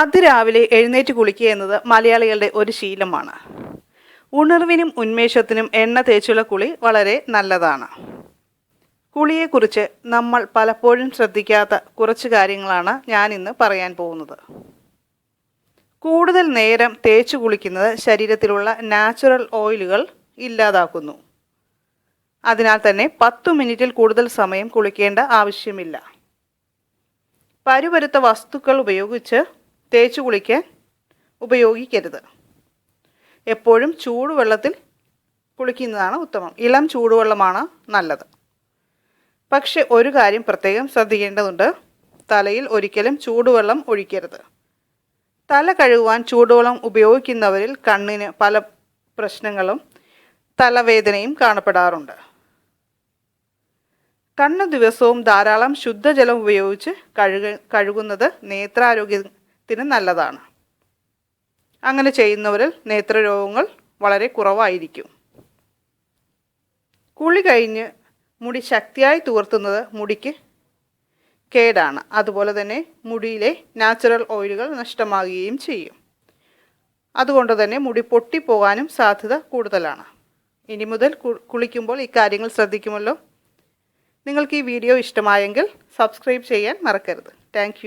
അതിരാവിലെ എഴുന്നേറ്റ് കുളിക്കുക എന്നത് മലയാളികളുടെ ഒരു ശീലമാണ്. ഉണർവിനും ഉന്മേഷത്തിനും എണ്ണ തേച്ചുള്ള കുളി വളരെ നല്ലതാണ്. കുളിയെക്കുറിച്ച് നമ്മൾ പലപ്പോഴും ശ്രദ്ധിക്കാത്ത കുറച്ച് കാര്യങ്ങളാണ് ഞാൻ ഇന്ന് പറയാൻ പോകുന്നത്. കൂടുതൽ നേരം തേച്ചു കുളിക്കുന്നത് ശരീരത്തിലുള്ള നാച്ചുറൽ ഓയിലുകൾ ഇല്ലാതാക്കുന്നു. അതിനാൽ തന്നെ പത്തു മിനിറ്റിൽ കൂടുതൽ സമയം കുളിക്കേണ്ട ആവശ്യമില്ല. പരുപരുത്ത വസ്തുക്കൾ ഉപയോഗിച്ച് തേച്ചു കുളിക്കാൻ ഉപയോഗിക്കരുത്. എപ്പോഴും ചൂടുവെള്ളത്തിൽ കുളിക്കുന്നതാണ് ഉത്തമം. ഇളം ചൂടുവെള്ളമാണ് നല്ലത്. പക്ഷെ ഒരു കാര്യം പ്രത്യേകം ശ്രദ്ധിക്കേണ്ടതുണ്ട്. തലയിൽ ഒരിക്കലും ചൂടുവെള്ളം ഒഴിക്കരുത്. തല കഴുകുവാൻ ചൂടുവെള്ളം ഉപയോഗിക്കുന്നവരിൽ കണ്ണിന് പല പ്രശ്നങ്ങളും തലവേദനയും കാണപ്പെടാറുണ്ട്. കണ്ണ് ദിവസവും ധാരാളം ശുദ്ധജലം ഉപയോഗിച്ച് കഴുക കഴുകുന്നത് നേത്രാരോഗ്യത്തിന് നല്ലതാണ്. അങ്ങനെ ചെയ്യുന്നവരിൽ നേത്രരോഗങ്ങൾ വളരെ കുറവായിരിക്കും. കുളി കഴിഞ്ഞ് മുടി ശക്തിയായി തൂർത്തുന്നത് മുടിക്ക് കേടാണ്. അതുപോലെ തന്നെ മുടിയിലെ നാച്ചുറൽ ഓയിലുകൾ നഷ്ടമാകുകയും ചെയ്യും. അതുകൊണ്ട് തന്നെ മുടി പൊട്ടിപ്പോകാനും സാധ്യത കൂടുതലാണ്. ഇനി മുതൽ കുളിക്കുമ്പോൾ ഇക്കാര്യങ്ങൾ ശ്രദ്ധിക്കുമല്ലോ. നിങ്ങൾക്ക് ഈ വീഡിയോ ഇഷ്ടമായെങ്കിൽ സബ്സ്ക്രൈബ് ചെയ്യാൻ മറക്കരുത്. താങ്ക്